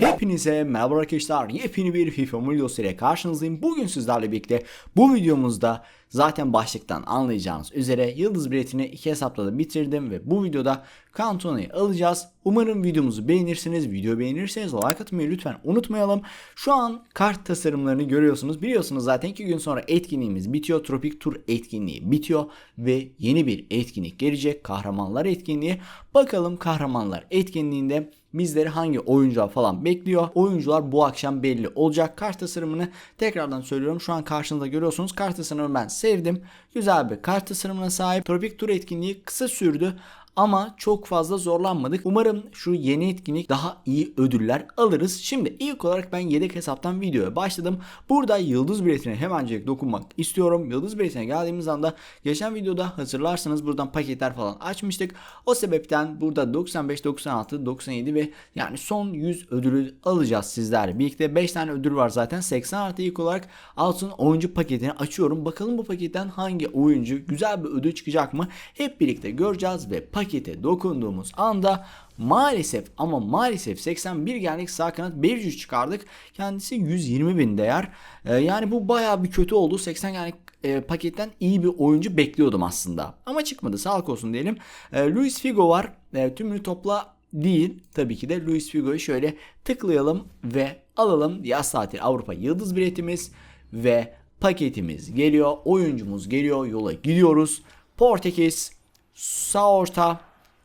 Hepinize merhaba arkadaşlar. Yepyeni bir FIFA videosu ile karşınızdayım. Bugün sizlerle birlikte bu videomuzda zaten başlıktan anlayacağınız üzere yıldız biletini iki hesapla da bitirdim ve bu videoda Cantona'yı alacağız. Umarım videomuzu beğenirsiniz. Video beğenirseniz like atmayı lütfen unutmayalım. Şu an kart tasarımlarını görüyorsunuz. Biliyorsunuz zaten iki gün sonra etkinliğimiz bitiyor. Tropik Tur etkinliği bitiyor ve yeni bir etkinlik gelecek. Kahramanlar etkinliği. Bakalım kahramanlar etkinliğinde bizleri hangi oyuncular falan bekliyor. Oyuncular bu akşam belli olacak. Kart tasarımını tekrardan söylüyorum. Şu an karşınızda görüyorsunuz. Kart tasarımını ben sevdim. Güzel bir kart tasarımına sahip. Tropik Tur etkinliği kısa sürdü ama çok fazla zorlanmadık. Umarım şu yeni etkinlik daha iyi ödüller alırız. Şimdi ilk olarak ben yedek hesaptan videoya başladım. Burada yıldız biletine hemencik dokunmak istiyorum. Yıldız biletine geldiğimiz anda geçen videoda hatırlarsanız buradan paketler falan açmıştık. O sebepten burada 95, 96, 97 ve yani son 100 ödülü alacağız sizlerle. Birlikte 5 tane ödül var zaten. 80 artı ilk olarak altın oyuncu paketini açıyorum. Bakalım bu paketten hangi oyuncu güzel bir ödül çıkacak mı? Hep birlikte göreceğiz ve pakete dokunduğumuz anda maalesef ama maalesef 81 genlik sağ kanat Berjuş çıkardık. Kendisi 120 bin değer. Ee, yani bu baya bir kötü oldu. 80 genlik e, paketten iyi bir oyuncu bekliyordum aslında. Ama çıkmadı sağlık olsun diyelim. E, Luis Figo var. E, tümünü topla değil tabii ki de Luis Figo'yu şöyle tıklayalım ve alalım. Yaz tatil Avrupa yıldız biletimiz ve paketimiz geliyor. Oyuncumuz geliyor. Yola gidiyoruz. Portekiz sağ orta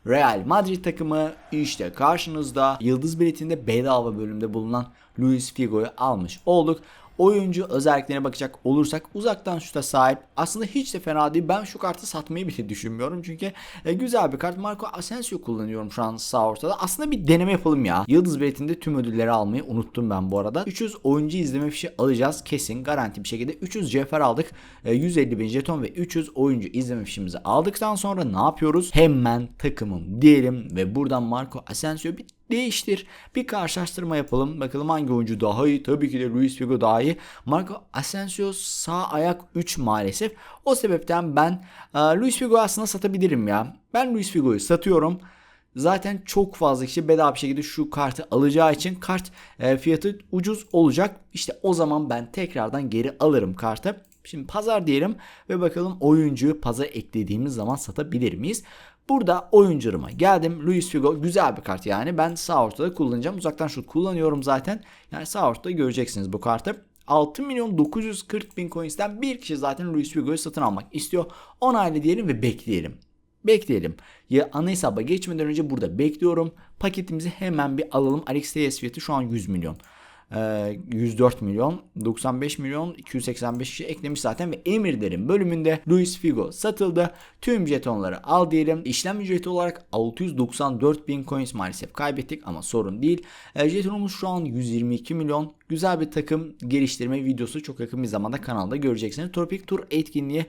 Real Madrid takımı işte karşınızda yıldız biletinde bedava bölümde bulunan Luis Figo'yu almış olduk. Oyuncu özelliklerine bakacak olursak uzaktan şuta sahip. Aslında hiç de fena değil. Ben şu kartı satmayı bile düşünmüyorum. Çünkü e, güzel bir kart. Marco Asensio kullanıyorum şu an sağ ortada. Aslında bir deneme yapalım ya. Yıldız biletinde tüm ödülleri almayı unuttum ben bu arada. 300 oyuncu izleme fişi alacağız. Kesin garanti bir şekilde. 300 cefer aldık. E, 150 bin jeton ve 300 oyuncu izleme fişimizi aldıktan sonra ne yapıyoruz? Hemen takımım diyelim ve buradan Marco Asensio bir değiştir. Bir karşılaştırma yapalım. Bakalım hangi oyuncu daha iyi? Tabii ki de Luis Figo daha iyi. Marco Asensio sağ ayak 3 maalesef. O sebepten ben e, Luis Figo'yu aslında satabilirim ya. Ben Luis Figo'yu satıyorum. Zaten çok fazla kişi bedava bir şekilde şu kartı alacağı için kart e, fiyatı ucuz olacak. İşte o zaman ben tekrardan geri alırım kartı. Şimdi pazar diyelim ve bakalım oyuncuyu pazar eklediğimiz zaman satabilir miyiz? Burada oyuncularıma geldim. Luis Figo güzel bir kart yani. Ben sağ ortada kullanacağım. Uzaktan şut kullanıyorum zaten. Yani sağ ortada göreceksiniz bu kartı. 6 milyon 940 bin coins'ten bir kişi zaten Luis Figo'yu satın almak istiyor. Onaylı diyelim ve bekleyelim. Bekleyelim. Ya ana hesaba geçmeden önce burada bekliyorum. Paketimizi hemen bir alalım. Alex Telles fiyatı şu an 100 milyon. 104 milyon 95 milyon 285 kişi eklemiş zaten ve emirlerin bölümünde Luis Figo satıldı. Tüm jetonları al diyelim. İşlem ücreti olarak 694 bin coins maalesef kaybettik ama sorun değil. Jetonumuz şu an 122 milyon. Güzel bir takım geliştirme videosu çok yakın bir zamanda kanalda göreceksiniz. Tropik Tur etkinliği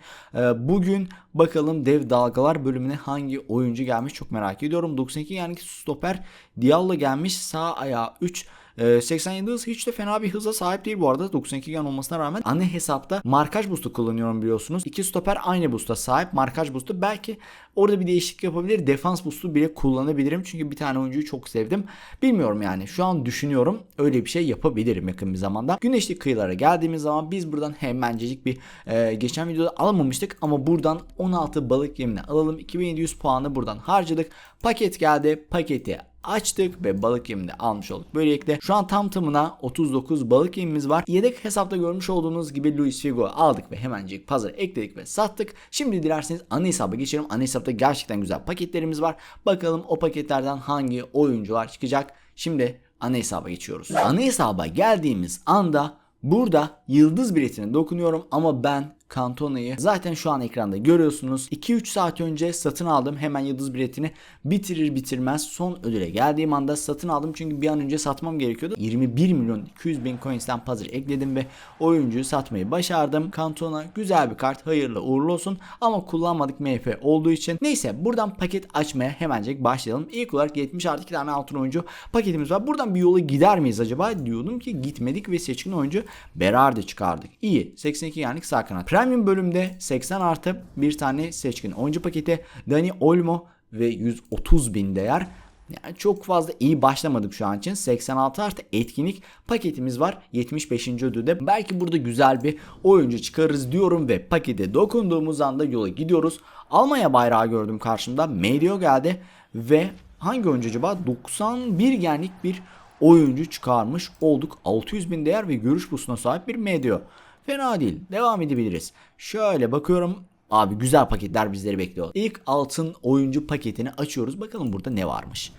bugün bakalım dev dalgalar bölümüne hangi oyuncu gelmiş çok merak ediyorum. 92 yani stoper Diallo gelmiş sağ ayağı 3 87 hız hiç de fena bir hıza sahip değil bu arada 92 gen olmasına rağmen ana hesapta markaj boost'u kullanıyorum biliyorsunuz. İki stoper aynı boost'a sahip markaj boost'u belki orada bir değişiklik yapabilir. Defans boost'u bile kullanabilirim çünkü bir tane oyuncuyu çok sevdim. Bilmiyorum yani şu an düşünüyorum öyle bir şey yapabilirim yakın bir zamanda. Güneşli kıyılara geldiğimiz zaman biz buradan hemencecik bir e, geçen videoda alamamıştık ama buradan 16 balık yemini alalım. 2700 puanı buradan harcadık. Paket geldi. Paketi açtık ve balık yemini almış olduk. Böylelikle şu an tam tamına 39 balık yemimiz var. Yedek hesapta görmüş olduğunuz gibi Luis Figo aldık ve hemencik pazara ekledik ve sattık. Şimdi dilerseniz ana hesaba geçelim. Ana hesapta gerçekten güzel paketlerimiz var. Bakalım o paketlerden hangi oyuncular çıkacak. Şimdi ana hesaba geçiyoruz. Ana hesaba geldiğimiz anda burada yıldız biletine dokunuyorum ama ben Cantona'yı zaten şu an ekranda görüyorsunuz. 2-3 saat önce satın aldım. Hemen yıldız biletini bitirir bitirmez son ödüle geldiğim anda satın aldım. Çünkü bir an önce satmam gerekiyordu. 21 milyon 200 bin coins'ten puzzle ekledim ve oyuncuyu satmayı başardım. Cantona güzel bir kart. Hayırlı uğurlu olsun. Ama kullanmadık MF olduğu için. Neyse buradan paket açmaya hemencek başlayalım. İlk olarak 70 artı 2 tane altın oyuncu paketimiz var. Buradan bir yola gider miyiz acaba? Diyordum ki gitmedik ve seçkin oyuncu Berardi çıkardık. İyi. 82 yani sağ kanat. Premium bölümde 80 artı bir tane seçkin oyuncu paketi Dani Olmo ve 130 bin değer. Yani çok fazla iyi başlamadık şu an için. 86 artı etkinlik paketimiz var 75. ödülde. Belki burada güzel bir oyuncu çıkarırız diyorum ve pakete dokunduğumuz anda yola gidiyoruz. Almanya bayrağı gördüm karşımda. Medio geldi ve hangi oyuncu acaba? 91 genlik bir oyuncu çıkarmış olduk. 600 bin değer ve görüş busuna sahip bir Medio. Fena değil. Devam edebiliriz. Şöyle bakıyorum. Abi güzel paketler bizleri bekliyor. İlk altın oyuncu paketini açıyoruz. Bakalım burada ne varmış.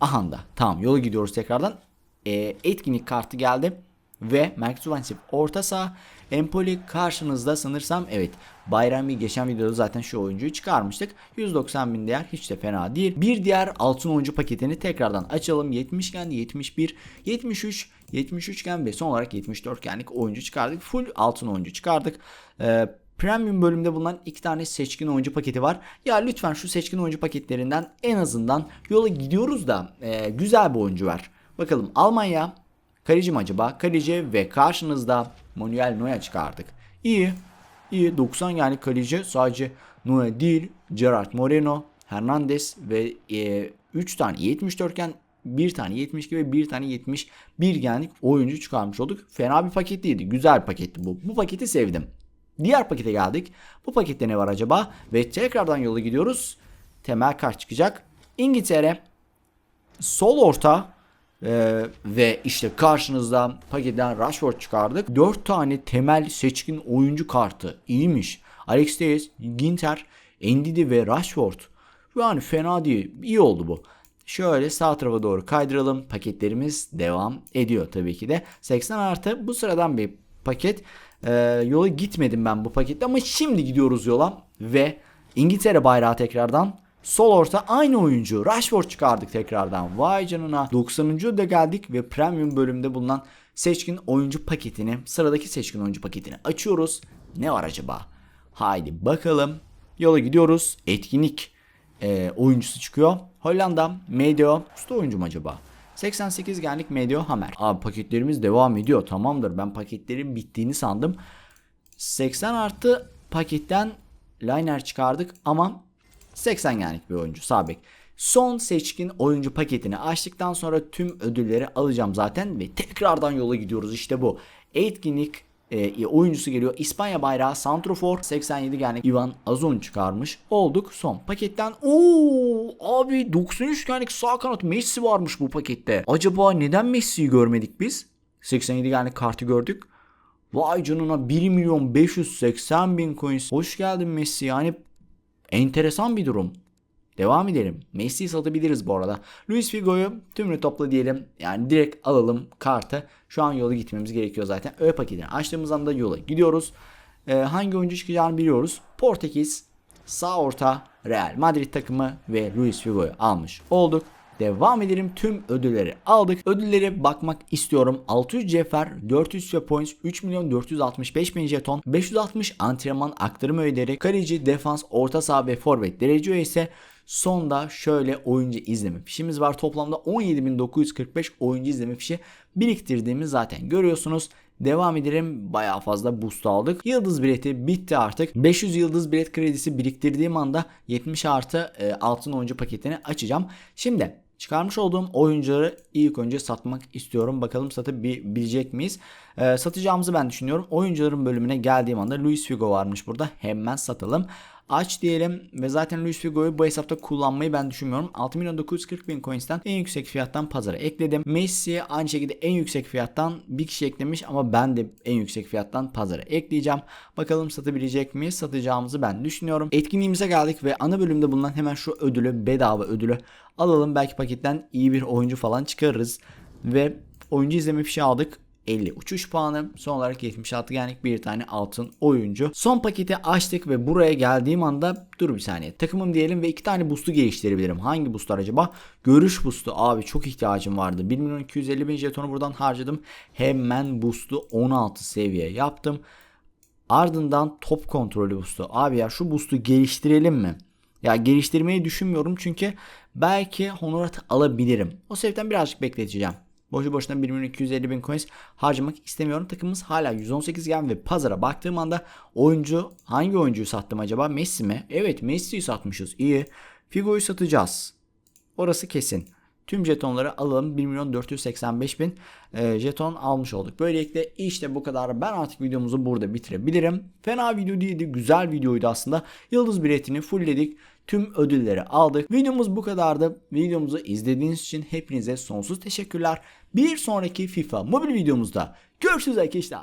Aha da tamam yola gidiyoruz tekrardan. Ee, etkinlik kartı geldi. Ve Max Zuvancic orta saha. Empoli karşınızda sanırsam evet. Bayrami geçen videoda zaten şu oyuncuyu çıkarmıştık. 190 bin değer hiç de fena değil. Bir diğer altın oyuncu paketini tekrardan açalım. 70 gen, 71, 73, 73 gen ve son olarak 74 genlik oyuncu çıkardık. Full altın oyuncu çıkardık. Ee, Premium bölümde bulunan iki tane seçkin oyuncu paketi var. Ya lütfen şu seçkin oyuncu paketlerinden en azından yola gidiyoruz da e, güzel bir oyuncu var. Bakalım Almanya kaleci mi acaba? Kaleci ve karşınızda Manuel Neuer çıkardık. İyi. İyi 90 yani kaleci sadece Neuer değil Gerard Moreno, Hernandez ve e, 3 tane 74 iken bir tane 72 ve bir tane 71 genlik oyuncu çıkarmış olduk. Fena bir paket değildi. Güzel paketti bu. Bu paketi sevdim. Diğer pakete geldik. Bu pakette ne var acaba? Ve tekrardan yola gidiyoruz. Temel kart çıkacak. İngiltere sol orta ee, ve işte karşınızda paketten Rashford çıkardık. 4 tane temel seçkin oyuncu kartı. İyiymiş. Alex Telles, Ginter, Endidi ve Rashford. Yani fena değil. İyi oldu bu. Şöyle sağ tarafa doğru kaydıralım. Paketlerimiz devam ediyor tabii ki de. 80 artı bu sıradan bir paket. Ee, yola gitmedim ben bu pakette ama şimdi gidiyoruz yola. Ve İngiltere bayrağı tekrardan Sol orta aynı oyuncu Rashford çıkardık tekrardan. Vay canına. 90. da geldik ve premium bölümde bulunan seçkin oyuncu paketini sıradaki seçkin oyuncu paketini açıyoruz. Ne var acaba? Haydi bakalım. Yola gidiyoruz. Etkinlik e, oyuncusu çıkıyor. Hollanda Medio. Usta oyuncu mu acaba? 88 genlik Medio Hammer. Abi paketlerimiz devam ediyor. Tamamdır. Ben paketlerin bittiğini sandım. 80 artı paketten liner çıkardık ama 80 genlik bir oyuncu sabek. Son seçkin oyuncu paketini açtıktan sonra tüm ödülleri alacağım zaten ve tekrardan yola gidiyoruz işte bu. Etkinlik e, oyuncusu geliyor. İspanya bayrağı Santrofor 87 genlik Ivan Azun çıkarmış olduk. Son paketten ooo abi 93 genlik sağ kanat Messi varmış bu pakette. Acaba neden Messi'yi görmedik biz? 87 genlik kartı gördük. Vay canına 1 milyon 580 bin coins. Hoş geldin Messi yani Enteresan bir durum. Devam edelim. Messi'yi satabiliriz bu arada. Luis Figo'yu tümünü topla diyelim. Yani direkt alalım kartı. Şu an yola gitmemiz gerekiyor zaten. Ö paketini açtığımız anda yola gidiyoruz. Ee, hangi oyuncu çıkacağını biliyoruz. Portekiz, sağ orta, Real Madrid takımı ve Luis Figo'yu almış olduk. Devam edelim. Tüm ödülleri aldık. Ödüllere bakmak istiyorum. 600 cefer, 400 süre points, 3 milyon 465 bin jeton, 560 antrenman aktarım ödeleri, kaleci, defans, orta saha ve forvet derece ise Sonda şöyle oyuncu izleme fişimiz var. Toplamda 17.945 oyuncu izleme fişi biriktirdiğimiz zaten görüyorsunuz. Devam edelim. Bayağı fazla boost aldık. Yıldız bileti bitti artık. 500 yıldız bilet kredisi biriktirdiğim anda 70 artı e, altın oyuncu paketini açacağım. Şimdi Çıkarmış olduğum oyuncuları ilk önce satmak istiyorum. Bakalım satabilecek miyiz? Ee, satacağımızı ben düşünüyorum. Oyuncuların bölümüne geldiğim anda Luis Figo varmış burada. Hemen satalım aç diyelim ve zaten Luis Figo'yu bu hesapta kullanmayı ben düşünmüyorum. 6 milyon 940 bin coins'ten en yüksek fiyattan pazara ekledim. Messi'ye aynı şekilde en yüksek fiyattan bir kişi eklemiş ama ben de en yüksek fiyattan pazara ekleyeceğim. Bakalım satabilecek miyiz? Satacağımızı ben düşünüyorum. Etkinliğimize geldik ve ana bölümde bulunan hemen şu ödülü bedava ödülü alalım. Belki paketten iyi bir oyuncu falan çıkarırız. Ve oyuncu izleme fişi aldık. 50 uçuş puanı. Son olarak 76 genlik bir tane altın oyuncu. Son paketi açtık ve buraya geldiğim anda dur bir saniye. Takımım diyelim ve iki tane boost'u geliştirebilirim. Hangi boostlar acaba? Görüş boost'u. Abi çok ihtiyacım vardı. 1 milyon 250 bin jetonu buradan harcadım. Hemen boost'u 16 seviye yaptım. Ardından top kontrolü boost'u. Abi ya şu boost'u geliştirelim mi? Ya geliştirmeyi düşünmüyorum çünkü belki honorat alabilirim. O sebepten birazcık bekleteceğim. Boşu boşuna 1 milyon 250 bin coins harcamak istemiyorum. Takımımız hala 118 gen ve pazara baktığım anda oyuncu hangi oyuncuyu sattım acaba? Messi mi? Evet Messi'yi satmışız. İyi. Figo'yu satacağız. Orası kesin. tüm jetonları alalım. 1 milyon 485 bin e, jeton almış olduk. Böylelikle işte bu kadar. Ben artık videomuzu burada bitirebilirim. Fena video değildi. Güzel videoydu aslında. Yıldız biletini fullledik. Tüm ödülleri aldık. Videomuz bu kadardı. Videomuzu izlediğiniz için hepinize sonsuz teşekkürler. Bir sonraki FIFA mobil videomuzda görüşürüz arkadaşlar.